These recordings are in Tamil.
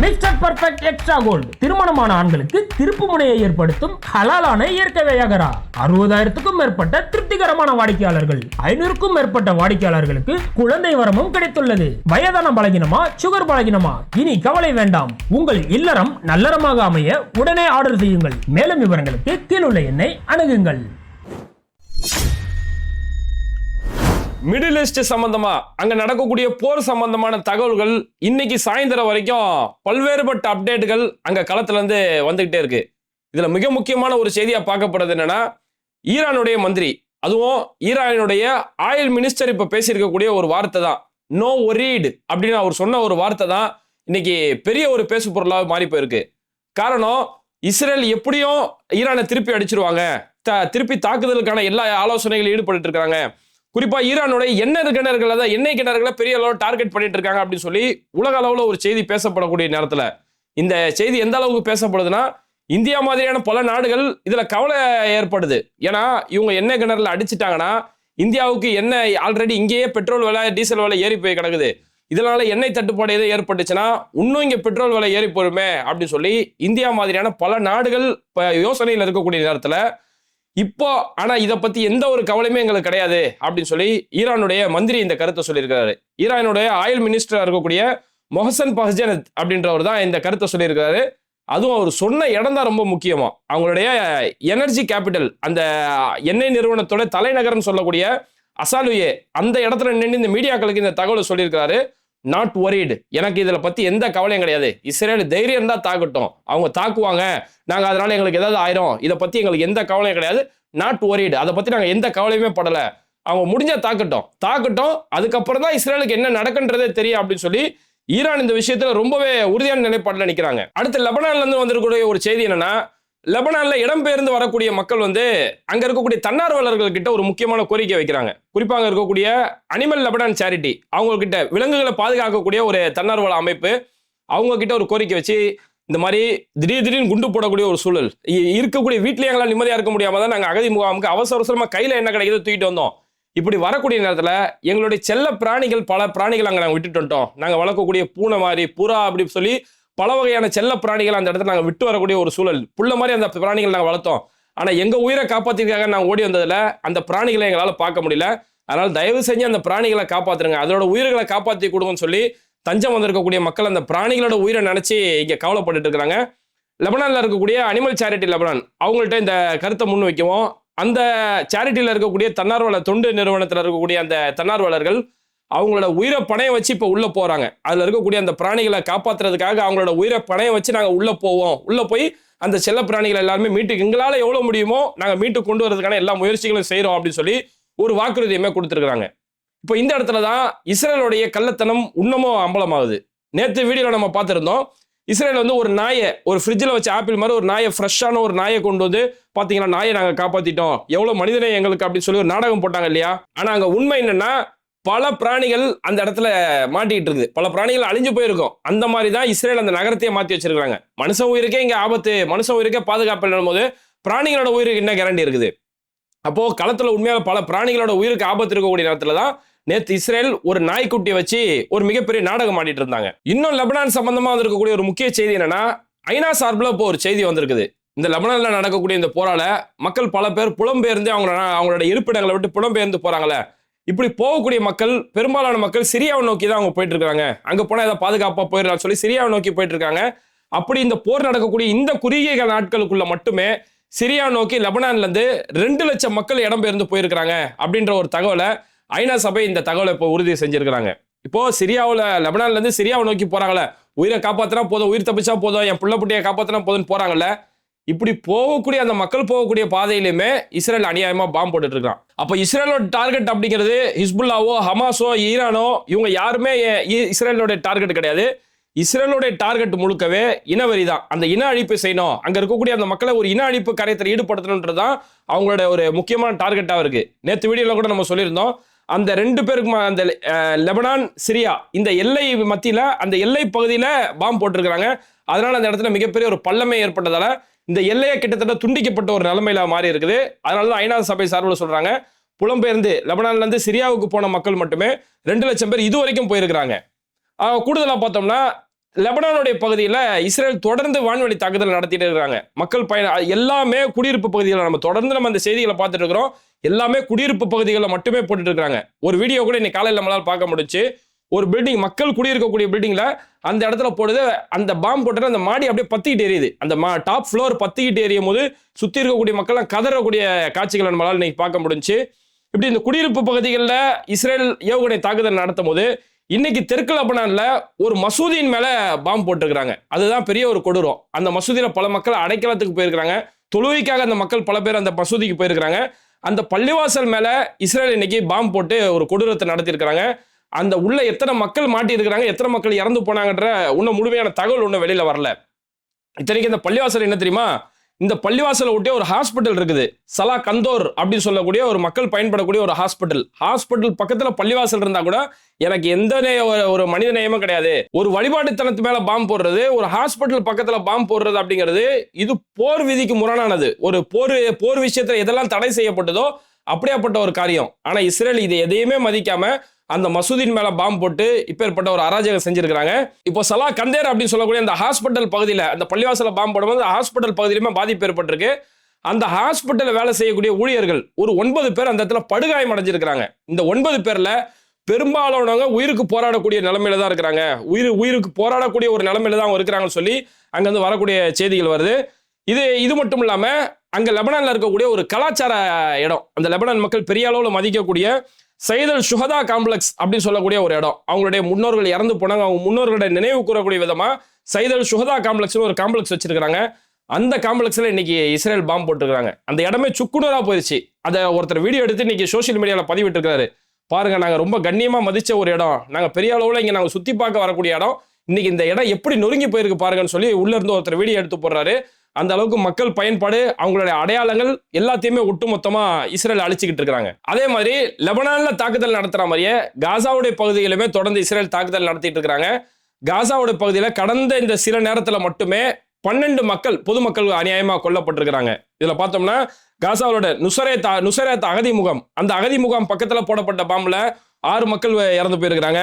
மிஸ்டர் பர்ஃபெக்ட் எக்ஸ்ட்ரா கோல்டு திருமணமான ஆண்களுக்கு திருப்பு முனையை ஏற்படுத்தும் ஹலாலான இயற்கை வையகரா. அறுபதாயிரத்துக்கும் மேற்பட்ட திருப்திகரமான வாடிக்கையாளர்கள். ஐநூறுக்கும் மேற்பட்ட வாடிக்கையாளர்களுக்கு குழந்தை வரமும் கிடைத்துள்ளது. வயதான பலகினமா சுகர் பலகினமா? இனி கவலை வேண்டாம். உங்கள் இல்லறம் நல்லறமாக அமைய உடனே ஆர்டர் செய்யுங்கள். மேலும் விவரங்களுக்கு கீழுள்ள எண்ணை அணுகுங்கள். மிடில் ஈஸ்ட் சம்பந்தமா அங்க நடக்கக்கூடிய போர் சம்பந்தமான தகவல்கள் இன்னைக்கு சாயந்தரம் வரைக்கும் பல்வேறுபட்ட அப்டேட்டுகள் அங்க களத்துல இருந்து வந்துகிட்டே இருக்கு. இதுல மிக முக்கியமான ஒரு செய்தியா பார்க்கப்படுறது என்னன்னா ஈரானுடைய மந்திரி அதுவும் ஈரானுடைய ஆயில் மினிஸ்டர் இப்ப பேசியிருக்கக்கூடிய ஒரு வார்த்தை தான் நோ ஒரீடு அப்படின்னு அவர் சொன்ன ஒரு வார்த்தை தான் இன்னைக்கு பெரிய ஒரு பேசு பொருளாக மாறி போயிருக்கு. காரணம் இஸ்ரேல் எப்படியும் ஈரானை திருப்பி அடிச்சிருவாங்க த- திருப்பி தாக்குதலுக்கான எல்லா ஆலோசனைகளும் ஈடுபட்டு இருக்கிறாங்க குறிப்பாக ஈரானுடைய எண்ணெய் கிணறுகளை தான் எண்ணெய் கிணறுகளை பெரிய அளவில் டார்கெட் பண்ணிட்டு இருக்காங்க அப்படின்னு சொல்லி உலக அளவில் ஒரு செய்தி பேசப்படக்கூடிய நேரத்தில். இந்த செய்தி எந்த அளவுக்கு பேசப்படுதுன்னா இந்தியா மாதிரியான பல நாடுகள் இதில் கவலை ஏற்படுது. ஏன்னா இவங்க எண்ணெய் கிணறுல அடிச்சிட்டாங்கன்னா இந்தியாவுக்கு எண்ணெய் ஆல்ரெடி இங்கேயே பெட்ரோல் விலை டீசல் விலை ஏறி போய் கிடக்குது. இதனால எண்ணெய் தட்டுப்பாடு எதுவும் ஏற்பட்டுச்சுன்னா இன்னும் இங்கே பெட்ரோல் விலை ஏறி போருமே அப்படின்னு சொல்லி இந்தியா மாதிரியான பல நாடுகள் இப்போ யோசனையில் இருக்கக்கூடிய நேரத்தில் இப்போ ஆனா இதை பத்தி எந்த ஒரு கவலையுமே எங்களுக்கு கிடையாது அப்படின்னு சொல்லி ஈரானுடைய மந்திரி இந்த கருத்தை சொல்லியிருக்கிறாரு. ஈரானுடைய ஆயில் மினிஸ்டரா இருக்கக்கூடிய மொஹசன் பஹ்ஜனத் அப்படின்றவர் தான் இந்த கருத்தை சொல்லியிருக்கிறாரு. அதுவும் அவர் சொன்ன இடம் தான் ரொம்ப முக்கியமா. அவங்களுடைய எனர்ஜி கேபிட்டல் அந்த எண்ணெய் நிறுவனத்தோட தலைநகரம் சொல்லக்கூடிய அசாலுயே அந்த இடத்துல நின்று இந்த மீடியாக்களுக்கு இந்த தகவலை சொல்லியிருக்கிறாரு. நாட் ஒரீடு எனக்கு இதில் பற்றி எந்த கவலையும் கிடையாது. இஸ்ரேல் தைரியம் தான் தாக்கட்டும். அவங்க தாக்குவாங்க. நாங்கள் அதனால் எங்களுக்கு ஏதாவது ஆயிரும். இதை பற்றி எங்களுக்கு எந்த கவலையும் கிடையாது. நாட் ஒரீடு அதை பற்றி நாங்கள் எந்த கவலையுமே படலை. அவங்க முடிஞ்சால் தாக்கட்டும். தாக்கட்டும். அதுக்கப்புறம் தான் இஸ்ரேலுக்கு என்ன நடக்குன்றதே தெரியும் அப்படின்னு சொல்லி ஈரான் இந்த விஷயத்தில் ரொம்பவே உறுதியான நிலைப்பாட்டில் நிற்கிறாங்க அடுத்து லெபனான்லேருந்து வந்திருக்கக்கூடிய ஒரு செய்தி என்னென்னா லெபனான்ல இடம்பெயர்ந்து வரக்கூடிய மக்கள் வந்து அங்க இருக்கக்கூடிய தன்னார்வலர்கள் கிட்ட ஒரு முக்கியமான கோரிக்கை வைக்கிறாங்க. குறிப்பா அங்க இருக்கக்கூடிய அனிமல் லெபனான் சேரிட்டி அவங்க கிட்ட விலங்குகளை பாதுகாக்கக்கூடிய ஒரு தன்னார்வல அமைப்பு அவங்க கிட்ட ஒரு கோரிக்கை வச்சு இந்த மாதிரி திடீர் திடீர்னு குண்டு போடக்கூடிய ஒரு சூழல். இ- இருக்கக்கூடிய வீட்லயே எங்களால் நிம்மதியாக இருக்க முடியாமல் தான் நாங்கள் அகதி முகாமுக்கு அவசர அவசரமாக கையில் என்ன கிடைக்குதோ தூக்கிட்டு வந்தோம். இப்படி வரக்கூடிய நேரத்தில் எங்களுடைய செல்ல பிராணிகள் பல பிராணிகள் அங்கே நாங்கள் விட்டுட்டு வந்துட்டோம். நாங்கள் வளர்க்கக்கூடிய பூனை மாதிரி புறா அப்படின்னு சொல்லி பல வகையான செல்ல பிராணிகளை அந்த இடத்துல நாங்கள் விட்டு வரக்கூடிய ஒரு சூழல். புள்ள மாதிரி அந்த பிராணிகள் நாங்கள் வளர்த்தோம். ஆனால் எங்கள் உயிரை காப்பாற்றிக்காக நாங்கள் ஓடி வந்ததில் அந்த பிராணிகளை எங்களால் பார்க்க முடியல. அதனால் தயவு செஞ்சு அந்த பிராணிகளை காப்பாற்றுங்க அதோட உயிர்களை காப்பாற்றி கொடுங்கன்னு சொல்லி தஞ்சம் வந்திருக்கக்கூடிய மக்கள் அந்த பிராணிகளோட உயிரை நினச்சி இங்கே கவலைப்பட்டுட்டு இருக்கிறாங்க லெபனானில் இருக்கக்கூடிய அனிமல் சேரிட்டி லெபனான் அவங்கள்ட்ட இந்த கருத்தை முன் வைக்கவும். அந்த சேரிட்டியில் இருக்கக்கூடிய தன்னார்வல தொண்டு நிறுவனத்தில் இருக்கக்கூடிய அந்த தன்னார்வலர்கள் அவங்களோட உயிரை பணையம் வச்சு இப்போ உள்ளே போகிறாங்க அதில் இருக்கக்கூடிய அந்த பிராணிகளை காப்பாற்றுறதுக்காக அவங்களோட உயிரை பணையம் வச்சு நாங்கள் உள்ளே போவோம். உள்ளே போய் அந்த செல்ல பிராணிகள் எல்லாருமே மீட்டு எங்களால் எவ்வளோ முடியுமோ நாங்கள் மீட்டு கொண்டு வரதுக்கான எல்லா முயற்சிகளும் செய்கிறோம் அப்படின்னு சொல்லி ஒரு வாக்குறுதியுமே கொடுத்துருக்குறாங்க. இப்போ இந்த இடத்துல தான் இஸ்ரேலுடைய கள்ளத்தனம் இன்னமும் அம்பலமாகுது. நேற்று வீடியோவில் நம்ம பார்த்துருந்தோம். இஸ்ரேல் வந்து ஒரு நாயை ஒரு ஃப்ரிட்ஜில் வச்ச ஆப்பிள் மாதிரி ஒரு நாயை ஃப்ரெஷ்ஷான ஒரு நாயை கொண்டு வந்து பார்த்தீங்கன்னா நாயை நாங்கள் காப்பாற்றிட்டோம் எவ்வளோ மனிதனே எங்களுக்கு அப்படின்னு சொல்லி ஒரு நாடகம் போட்டாங்க இல்லையா? ஆனால் அங்கே உண்மை என்னென்னா பல பிராணிகள் அந்த இடத்துல மாட்டிக்கிட்டு இருக்குது. பல பிராணிகள் அழிஞ்சு போயிருக்கும். அந்த மாதிரி தான் இஸ்ரேல் அந்த நகரத்தையே மாற்றி வச்சிருக்காங்க மனுஷன் உயிருக்கே இங்கே ஆபத்து மனுஷன் உயிருக்கே பாதுகாப்பு இல்லைன்னும் போது பிராணிகளோட உயிருக்கு என்ன கேரண்டி இருக்குது. அப்போ களத்தில் உண்மையாக பல பிராணிகளோட உயிருக்கு ஆபத்து இருக்கக்கூடிய நேரத்தில் தான் நேற்று இஸ்ரேல் ஒரு நாய்க்குட்டியை வச்சு ஒரு மிகப்பெரிய நாடகம் ஆடிட்டு இருந்தாங்க. இன்னும் லெபனான் சம்பந்தமாக வந்திருக்கக்கூடிய ஒரு முக்கிய செய்தி என்னன்னா ஐநா சார்பில் இப்போ ஒரு செய்தி வந்திருக்குது. இந்த லெபனானில் நடக்கக்கூடிய இந்த போரால மக்கள் பல பேர் புலம்பெயர்ந்து அவங்களோட அவங்களோட இருப்பிடங்களை விட்டு புலம்பெயர்ந்து போறாங்களே இப்படி போகக்கூடிய மக்கள் பெரும்பாலான மக்கள் சிரியாவை நோக்கி தான் அவங்க போயிட்டு இருக்காங்க அங்கே போனால் ஏதாவது பாதுகாப்பாக போயிடலாம்னு சொல்லி சிரியாவை நோக்கி போயிட்டு இருக்காங்க அப்படி இந்த போர் நடக்கக்கூடிய இந்த குறுகிய நாட்களுக்குள்ள மட்டுமே சிரியா நோக்கி லெபனான்லேருந்து ரெண்டு லட்சம் மக்கள் இடம்பெயர்ந்து போயிருக்கிறாங்க அப்படின்ற ஒரு தகவலை ஐநா சபை இந்த தகவலை இப்போ உறுதி செஞ்சிருக்கிறாங்க. இப்போ சிரியாவில் லெபனான்லேருந்து சிரியாவை நோக்கி போகிறாங்களே உயிரை காப்பாற்றினா போதும் உயிர் தப்பிச்சா போதும் என் பிள்ளை புட்டியை காப்பாற்றினா போதும்னு போகிறாங்களே இப்படி போகக்கூடிய அந்த மக்கள் போகக்கூடிய பாதையிலுமே இஸ்ரேல் அநியாயமா பாம்பு போட்டுட்டு இருக்கான் அப்ப இஸ்ரேலோட டார்கெட் அப்படிங்கிறது ஹிஸ்புல்லாவோ ஹமாஸோ ஈரானோ இவங்க யாருமே இ- இஸ்ரேலோட டார்கெட் கிடையாது. இஸ்ரேலோட டார்கெட் முழுக்கவே இனவெறி தான். அந்த இன அழிப்பு செய்யணும். அங்க இருக்கக்கூடிய அந்த மக்களை ஒரு இன அழிப்பு கரையத்தில் ஈடுபடுத்தணுன்றது தான் அவங்களோட ஒரு முக்கியமான டார்கெட்டாக இருக்கு. நேற்று வீடியோல கூட நம்ம சொல்லியிருந்தோம். அந்த ரெண்டு பேருக்கு அந்த லெபனான் சிரியா இந்த எல்லை மத்தியில் அந்த எல்லை பகுதியில் பாம்பு போட்டிருக்கிறாங்க. அதனால அந்த இடத்துல மிகப்பெரிய ஒரு பள்ளமே ஏற்பட்டதால இந்த எல்லையை கிட்டத்தட்ட துண்டிக்கப்பட்ட ஒரு நிலைமையில மாறி இருக்குது. அதனால தான் ஐநா சபை சார்பில் சொல்றாங்க புலம்பெயர்ந்து லெபனான்லேருந்து சிரியாவுக்கு போன மக்கள் மட்டுமே ரெண்டு லட்சம் பேர் இது வரைக்கும் போயிருக்கிறாங்க கூடுதலாக பார்த்தோம்னா லெபனானுடைய பகுதியில் இஸ்ரேல் தொடர்ந்து வான்வழி தாக்குதல் நடத்திட்டு இருக்கிறாங்க. மக்கள் பயண எல்லாமே குடியிருப்பு பகுதிகளில் நம்ம தொடர்ந்து நம்ம அந்த செய்திகளை பார்த்துட்டு இருக்கிறோம். எல்லாமே குடியிருப்பு பகுதிகளில் மட்டுமே போட்டுட்டு இருக்கிறாங்க. ஒரு வீடியோ கூட இன்னைக்கு காலையில் நம்மளால் பார்க்க முடிச்சு ஒரு பில்டிங் மக்கள் குடியிருக்கக்கூடிய பில்டிங்ல அந்த இடத்துல போடுது அந்த பாம்பு போட்டு அந்த மாடி அப்படியே பத்திக்கிட்டு எரியுது. அந்த மா டாப் ஃப்ளோர் பத்திக்கிட்டு எரியும் போது சுற்றி இருக்கக்கூடிய மக்கள்லாம் கதறக்கூடிய காட்சிகளை நம்மளால் இன்னைக்கு பார்க்க முடிஞ்சு இப்படி இந்த குடியிருப்பு பகுதிகளில் இஸ்ரேல் ஏவுகணை தாக்குதல் நடத்தும் போது இன்னைக்கு தெற்கு லெபனான்ல ஒரு மசூதியின் மேல பாம்பு போட்டிருக்கிறாங்க. அதுதான் பெரிய ஒரு கொடூரம். அந்த மசூதியில பல மக்கள் அடைக்கலத்துக்கு போயிருக்கிறாங்க. தொழுவிக்காக அந்த மக்கள் பல பேர் அந்த மசூதிக்கு போயிருக்கிறாங்க. அந்த பள்ளிவாசல் மேல இஸ்ரேல் இன்னைக்கு பாம்பு போட்டு ஒரு கொடூரத்தை நடத்தியிருக்கிறாங்க. அந்த உள்ள எத்தனை மக்கள் மாட்டி இருக்கிறாங்க எத்தனை மக்கள் இறந்து போனாங்கன்ற இன்னும் முழுமையான தகவல் ஒன்றும் வெளியில வரல. இத்தனைக்கு இந்த பள்ளிவாசல் என்ன தெரியுமா? இந்த பள்ளிவாசலை ஒட்டிய ஒரு ஹாஸ்பிட்டல் இருக்குது. சலா கந்தோர் அப்படின்னு சொல்லக்கூடிய ஒரு மக்கள் பயன்படக்கூடிய ஒரு ஹாஸ்பிட்டல். ஹாஸ்பிட்டல் பக்கத்துல பள்ளிவாசல் இருந்தா கூட எனக்கு எந்த ஒரு- ஒரு மனித நேயமும் கிடையாது. ஒரு வழிபாட்டுத்தனத்து மேல பாம்பு போடுறது ஒரு ஹாஸ்பிட்டல் பக்கத்துல பாம்பு போடுறது அப்படிங்கிறது இது போர் விதிக்கு முரணானது. ஒரு போர் போர் விஷயத்துல எதெல்லாம் தடை செய்யப்பட்டதோ அப்படியாப்பட்ட ஒரு காரியம். ஆனா இஸ்ரேல் இது எதையுமே மதிக்காம அந்த மசூதியின் மேல பாம்பு போட்டு இப்பேற்பட்ட ஒரு அராஜகம் செஞ்சிருக்காங்க இப்போ சலா கந்தேர் அப்படின்னு சொல்லக்கூடிய அந்த ஹாஸ்பிட்டல் பகுதியில் அந்த பள்ளிவாசல பாம்பு போடும்போது அந்த ஹாஸ்பிட்டல் பகுதியிலுமே பாதிப்பு ஏற்பட்டிருக்கு. அந்த ஹாஸ்பிட்டலில் வேலை செய்யக்கூடிய ஊழியர்கள் ஒரு ஒன்பது பேர் அந்த இடத்துல படுகாயம் அடைஞ்சிருக்கிறாங்க. இந்த ஒன்பது பேர்ல பெரும்பாலானவங்க உயிருக்கு போராடக்கூடிய நிலைமையில தான் இருக்கிறாங்க. உயிர் உயிருக்கு போராடக்கூடிய ஒரு நிலைமையில தான் இருக்கிறாங்கன்னு சொல்லி அங்கேருந்து வரக்கூடிய செய்திகள் வருது. இது இது மட்டும் இல்லாமல் அங்கே லெபனானில் இருக்கக்கூடிய ஒரு கலாச்சார இடம். அந்த லெபனான் மக்கள் பெரிய அளவில் மதிக்கக்கூடிய சைதல் சுகதா காம்ப்ளெக்ஸ் அப்படின்னு சொல்லக்கூடிய ஒரு இடம். அவங்களுடைய முன்னோர்கள் இறந்து போனாங்க. அவங்க முன்னோர்களுடைய நினைவு கூறக்கூடிய விதமாக சைதல் சுகதா காம்ப்ளெக்ஸ்னு ஒரு காம்ப்ளெக்ஸ் வச்சிருக்காங்க அந்த காம்ப்ளெக்ஸில் இன்னைக்கு இஸ்ரேல் பாம்பு போட்டிருக்கிறாங்க. அந்த இடமே சுக்குனராக போயிடுச்சு அதை ஒருத்தர் வீடியோ எடுத்து இன்னைக்கு சோஷியல் மீடியாவில் பதிவிட்டிருக்காரு பாருங்க நாங்கள் ரொம்ப கண்ணியமாக மதித்த ஒரு இடம். நாங்கள் பெரிய அளவில் இங்கே நாங்கள் சுற்றி பார்க்க வரக்கூடிய இடம். இன்னைக்கு இந்த இடம் எப்படி நொறுங்கி போயிருக்கு பாருங்கன்னு சொல்லி உள்ள இருந்து ஒருத்தர் வீடியோ எடுத்து போடுறாரு. அந்த அளவுக்கு மக்கள் பயன்பாடு அவங்களுடைய அடையாளங்கள் எல்லாத்தையுமே ஒட்டுமொத்தமா இஸ்ரேல் அழிச்சுக்கிட்டு இருக்காங்க அதே மாதிரி லெபனான்ல தாக்குதல் நடத்துற மாதிரியே காசாவுடைய பகுதியிலுமே தொடர்ந்து இஸ்ரேல் தாக்குதல் நடத்திட்டு இருக்கிறாங்க. காசாவுடைய பகுதியில கடந்த இந்த சில நேரத்துல மட்டுமே பன்னெண்டு மக்கள் பொதுமக்கள் அநியாயமா கொல்லப்பட்டிருக்கிறாங்க. இதுல பார்த்தோம்னா காசாவோட நுசரேத் நுசரேத் அகதி முகாம் அந்த அகதி முகாம் பக்கத்துல போடப்பட்ட பாம்புல ஆறு மக்கள் இறந்து போயிருக்கிறாங்க.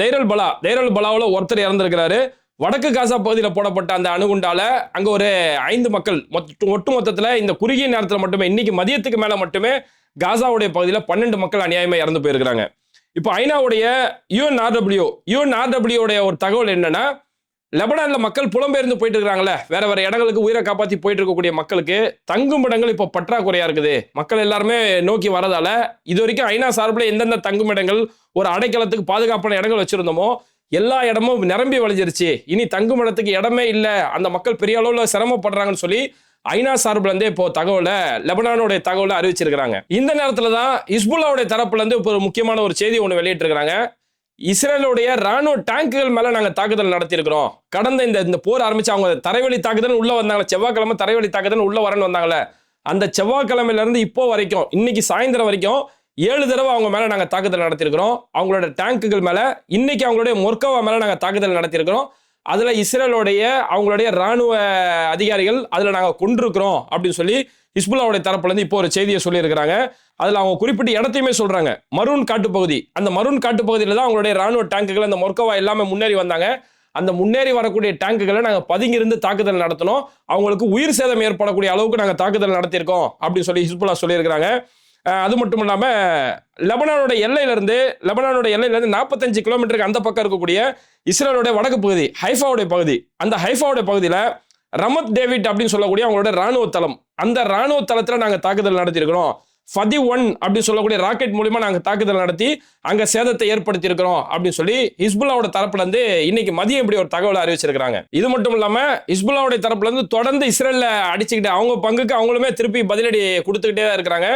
தைரல் பலா. தைரல் பலாவில் ஒருத்தர் இறந்துருக்கிறாரு. வடக்கு காசா பகுதியில் போடப்பட்ட அந்த அணுகுண்டால அங்கே ஒரு ஐந்து மக்கள் ஒட்டு மொத்தத்தில் இந்த குறுகிய நேரத்தில் மட்டுமே இன்னைக்கு மதியத்துக்கு மேலே மட்டுமே காசாவுடைய பகுதியில் பன்னெண்டு மக்கள் அநியாயமாக இறந்து போயிருக்கிறாங்க. இப்போ ஐநாவுடைய யூஎன்ஆர்டபிள்யூ யூஎன்ஆர்டபிள்யூடைய ஒரு தகவல் என்னன்னா லெபனானில் மக்கள் புலம்பெயர்ந்து போயிட்டு இருக்காங்களே வேற வேற இடங்களுக்கு உயிரை காப்பாற்றி போயிட்டு இருக்கக்கூடிய மக்களுக்கு தங்கும் இடங்கள் இப்போ பற்றாக்குறையா இருக்குது. மக்கள் எல்லாருமே நோக்கி வரதால இது வரைக்கும் ஐநா சார்பில் எந்தெந்த தங்கும் இடங்கள் ஒரு அடைக்கலத்துக்கு பாதுகாப்பான இடங்கள் வச்சிருந்தோமோ எல்லா இடமும் நிரம்பி வளைஞ்சிருச்சு இனி தங்கும் இடத்துக்கு இடமே இல்லை. அந்த மக்கள் பெரிய அளவில் சிரமப்படுறாங்கன்னு சொல்லி ஐநா சார்பில் இருந்தே இப்போ தகவலை லெபனானுடைய தகவலை அறிவிச்சிருக்கிறாங்க. இந்த நேரத்தில் தான் இஸ்புல்லாவுடைய தரப்புலேருந்து இப்போ ஒரு முக்கியமான ஒரு செய்தி ஒன்று வெளியிட்டிருக்கிறாங்க. இஸ்ரேலுடைய ராணுவ டேங்குகள் மேலே நாங்கள் தாக்குதல் நடத்தியிருக்கிறோம். கடந்த இந்த இந்த போர் ஆரம்பித்து அவங்க தரைவழி தாக்குதல் உள்ளே வந்தாங்க. செவ்வாய்க்கிழமை தரைவழி தாக்குதல் உள்ளே வரணும் வந்தாங்களே அந்த செவ்வாய்க்கிழமையில இருந்து இப்போ வரைக்கும் இன்னைக்கு சாயந்தரம் வரைக்கும் ஏழு தடவை அவங்க மேலே நாங்கள் தாக்குதல் நடத்தியிருக்கிறோம். அவங்களோட டேங்குகள் மேலே இன்னைக்கு அவங்களுடைய மொர்கோவா மேலே நாங்கள் தாக்குதல் நடத்தியிருக்கிறோம். அதில் இஸ்ரேலுடைய அவங்களுடைய ராணுவ அதிகாரிகள் அதில் நாங்கள் கொண்டிருக்கிறோம் அப்படின்னு சொல்லி ஹிஸ்புல்லாவுடைய தரப்புலேருந்து இப்போ ஒரு செய்தியை சொல்லியிருக்கிறாங்க. அதில் அவங்க குறிப்பிட்ட இடத்தையுமே சொல்கிறாங்க மரூன் காட்டுப்பகுதி. அந்த மரூன் காட்டுப்பகுதியில் தான் அவங்களுடைய ராணுவ டேங்குகள் அந்த மொர்க்கவா எல்லாமே முன்னேறி வந்தாங்க. அந்த முன்னேறி வரக்கூடிய டேங்குகளை நாங்கள் பதுங்கியிருந்து தாக்குதல் நடத்தினோம் அவங்களுக்கு உயிர் சேதம் ஏற்படக்கூடிய அளவுக்கு நாங்கள் தாக்குதல் நடத்தியிருக்கோம் அப்படின்னு சொல்லி ஹிஸ்புல்லா சொல்லியிருக்கிறாங்க. அது மட்டும் இல்லாமல் லெபனானோட எல்லையிலேருந்து லெபனானோட எல்லையிலேருந்து நாற்பத்தஞ்சு கிலோமீட்டருக்கு அந்த பக்கம் இருக்கக்கூடிய இஸ்ரேலோடைய வடக்கு பகுதி ஹைஃபாவுடைய பகுதி. அந்த ஹைஃபாவுடைய பகுதியில் ரமத் டேவிட் அப்படின்னு சொல்லக்கூடிய அவங்களோட ராணுவ தளம். அந்த ராணுவ தளத்தில் நாங்கள் தாக்குதல் நடத்தியிருக்கிறோம். ஃபதி ஒன் அப்படின்னு சொல்லக்கூடிய ராக்கெட் மூலியமாக நாங்கள் தாக்குதல் நடத்தி அங்கே சேதத்தை ஏற்படுத்தியிருக்கிறோம் அப்படின்னு சொல்லி ஹிஸ்புல்லாவோட தரப்புலேருந்து இன்னைக்கு மதியம் இப்படி ஒரு தகவலை அறிவிச்சிருக்கிறாங்க. இது மட்டும் இல்லாமல் ஹிஸ்புல்லாவுடைய தரப்புலேருந்து தொடர்ந்து இஸ்ரேலில் அடிச்சுக்கிட்டு அவங்க பங்குக்கு அவங்களுமே திருப்பி பதிலடி கொடுத்துக்கிட்டே தான் இருக்கிறாங்க.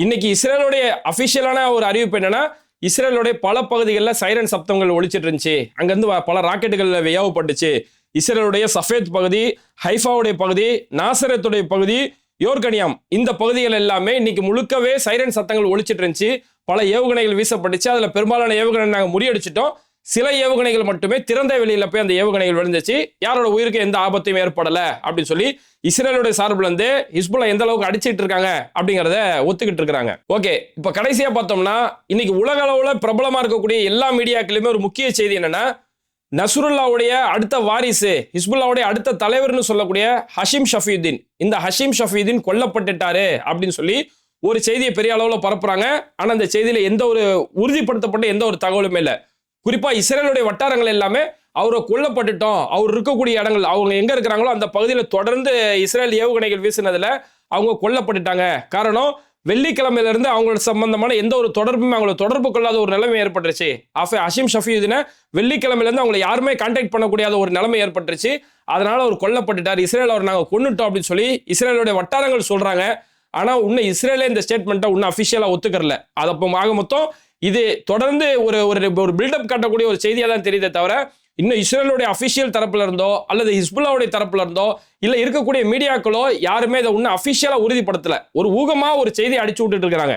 இன்னைக்கு இஸ்ரேலுடைய அஃபிஷியலான ஒரு அறிவிப்பு என்னன்னா இஸ்ரேலுடைய பல பகுதிகளில் சைரன் சப்தங்கள் ஒழிச்சிட்டு இருந்துச்சு. அங்கேருந்து வ- பல ராக்கெட்டுகள் வியாவப்பட்டுச்சு இஸ்ரேலுடைய சஃபேத் பகுதி ஹைஃபாவுடைய பகுதி நாசரத்துடைய பகுதி யோர்கனியாம் இந்த பகுதிகள் எல்லாமே இன்னைக்கு முழுக்கவே சைரன் சத்தங்கள் ஒழிச்சிட்டு இருந்துச்சு. பல ஏவுகணைகள் வீசப்பட்டுச்சு. அதில் பெரும்பாலான ஏவுகணை நாங்கள் முறியடிச்சிட்டோம். சில ஏவுகணைகள் மட்டுமே திறந்த வெளியில போய் அந்த ஏவுகணைகள் விழுந்துச்சு. யாரோட உயிருக்கு எந்த ஆபத்தையும் ஏற்படலை அப்படின்னு சொல்லி இஸ்ரேலுடைய சார்பில் இருந்து ஹிஸ்புல்லா எந்த அளவுக்கு அடிச்சுட்டு இருக்காங்க அப்படிங்கிறத ஒத்துக்கிட்டு இருக்காங்க ஓகே இப்போ கடைசியா பார்த்தோம்னா இன்னைக்கு உலக அளவில் பிரபலமா இருக்கக்கூடிய எல்லா மீடியாக்களுமே ஒரு முக்கிய செய்தி என்னன்னா நசுருல்லாவுடைய அடுத்த வாரிசு ஹிஸ்புல்லாவுடைய அடுத்த தலைவர்னு சொல்லக்கூடிய ஹஷீம் ஷஃபியுதீன் இந்த ஹஷீம் ஷஃபியுதீன் கொல்லப்பட்டுட்டாரு அப்படின்னு சொல்லி ஒரு செய்தியை பெரிய அளவில் பரப்புறாங்க. ஆனால் அந்த செய்தியில் எந்த ஒரு உறுதிப்படுத்தப்பட்ட எந்த ஒரு தகவலுமே இல்லை. குறிப்பா இஸ்ரேலுடைய வட்டாரங்கள் எல்லாமே அவரை கொல்லப்பட்டுட்டோம். அவர் இருக்கக்கூடிய இடங்கள் அவங்க எங்க இருக்கிறாங்களோ அந்த பகுதியில் தொடர்ந்து இஸ்ரேல் ஏவுகணைகள் வீசினதுல அவங்க கொல்லப்பட்டுட்டாங்க. காரணம் வெள்ளிக்கிழமையில இருந்து அவங்களோட சம்பந்தமான எந்த ஒரு தொடர்புமே அவங்கள தொடர்பு கொள்ளாத ஒரு நிலைமை ஏற்பட்டுருச்சு. ஆஃப் அஷிம் ஷஃபீதுன வெள்ளிக்கிழமையிலேருந்து அவங்களை யாருமே கான்டாக்ட் பண்ணக்கூடியாத ஒரு நிலைமை ஏற்பட்டுருச்சு. அதனால அவர் கொல்லப்பட்டுட்டார். இஸ்ரேல் அவர் நாங்கள் கொண்டுட்டோம் அப்படின்னு சொல்லி இஸ்ரேலுடைய வட்டாரங்கள் சொல்கிறாங்க ஆனால் இன்னும் இஸ்ரேலே இந்த ஸ்டேட்மெண்ட்டை இன்னும் அஃபிஷியலாக ஒத்துக்கறல. அது அப்போ ஆக மொத்தம் இது தொடர்ந்து ஒரு ஒரு ஒரு பில்டப் காட்டக்கூடிய ஒரு செய்தியாக தான் தெரியுதே தவிர இன்னும் இஸ்ரேலுடைய அஃபிஷியல் தரப்புல இருந்தோ அல்லது ஹிஸ்புல்லாவுடைய தரப்புல இருந்தோ இல்லை இருக்கக்கூடிய மீடியாக்களோ யாருமே இதை இன்னும் அஃபிஷியலாக உறுதிப்படுத்தலை. ஒரு ஊகமாக ஒரு செய்தியை அடிச்சு விட்டுட்டு இருக்கிறாங்க.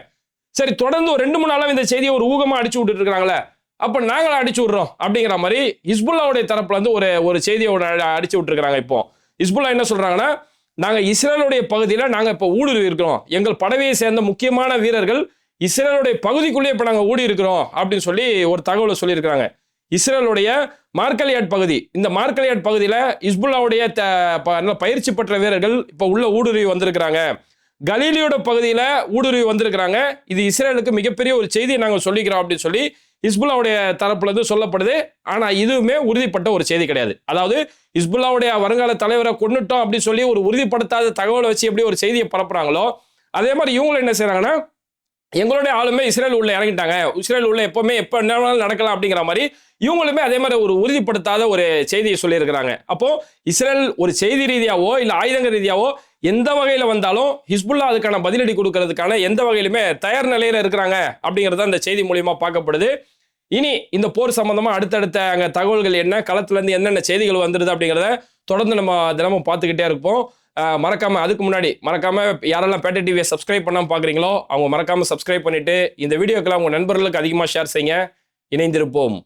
சரி தொடர்ந்து ஒரு ரெண்டு மூணு நாளாக இந்த செய்தியை ஒரு ஊகமாக அடிச்சு விட்டுட்டு இருக்கிறாங்களே அப்போ நாங்களும் அடிச்சு விட்றோம் அப்படிங்கிற மாதிரி ஹிஸ்புல்லாவுடைய தரப்புல இருந்து ஒரு ஒரு செய்தியை அடிச்சு விட்டுருக்காங்க இப்போ. ஹிஸ்புல்லா என்ன சொல்றாங்கன்னா நாங்கள் இஸ்ரேலுடைய பகுதியில் நாங்கள் இப்போ ஊடுருவி இருக்கிறோம். எங்கள் படவையை சேர்ந்த முக்கியமான வீரர்கள் இஸ்ரேலுடைய பகுதிக்குள்ளேயே இப்போ நாங்கள் ஊடி இருக்கிறோம் அப்படின்னு சொல்லி ஒரு தகவலை சொல்லியிருக்கிறாங்க. இஸ்ரேலுடைய மார்க்கலியாட் பகுதி இந்த மார்க்கலியாட் பகுதியில் இஸ்புல்லாவுடைய த- பயிற்சி பெற்ற வீரர்கள் இப்போ உள்ள ஊடுருவி வந்திருக்கிறாங்க. கலீலியோட பகுதியில் ஊடுருவி வந்திருக்கிறாங்க. இது இஸ்ரேலுக்கு மிகப்பெரிய ஒரு செய்தியை நாங்கள் சொல்லிக்கிறோம் அப்படின்னு சொல்லி இஸ்புல்லாவுடைய தரப்புலேருந்து சொல்லப்படுது. ஆனால் இதுவுமே உறுதிப்பட்ட ஒரு செய்தி கிடையாது. அதாவது இஸ்புல்லாவுடைய வருங்கால தலைவரை கொண்டுட்டோம் அப்படின்னு சொல்லி ஒரு உறுதிப்படுத்தாத தகவலை வச்சு எப்படி ஒரு செய்தியை பரப்புறாங்களோ அதே மாதிரி இவங்களும் என்ன செய்கிறாங்கன்னா எங்களுடைய ஆளுமே இஸ்ரேல் உள்ள இறங்கிட்டாங்க. இஸ்ரேல் உள்ள எப்பவுமே எப்போ என்ன வேணாலும் நடக்கலாம் அப்படிங்கிற மாதிரி இவங்களுமே அதே மாதிரி ஒரு உறுதிப்படுத்தாத ஒரு செய்தியை சொல்லியிருக்கிறாங்க. அப்போ இஸ்ரேல் ஒரு செய்தி ரீதியாவோ இல்லை ஆயுதங்க ரீதியாவோ எந்த வகையில் வந்தாலும் ஹிஸ்புல்லா அதுக்கான பதிலடி கொடுக்கறதுக்கான எந்த வகையிலுமே தயார் நிலையில இருக்கிறாங்க அப்படிங்கிறது அந்த செய்தி மூலியமா பார்க்கப்படுது. இனி இந்த போர் சம்பந்தமா அடுத்தடுத்த அங்கே தகவல்கள் என்ன களத்துல இருந்து என்னென்ன செய்திகள் வந்துருது அப்படிங்கிறத தொடர்ந்து நம்ம தினமும் பார்த்துக்கிட்டே இருப்போம். மறக்காமல் அதுக்கு முன்னாடி மறக்காமல் யாரெல்லாம் பேட்டை டிவியை சப்ஸ்கிரைப் பண்ணாமல் பார்க்குறீங்களோ அவங்க மறக்காமல் சப்ஸ்கிரைப் பண்ணிட்டு இந்த வீடியோக்கெல்லாம் உங்கள் நண்பர்களுக்கு அதிகமாக ஷேர் செய்யுங்க. இணைந்திருப்போம்.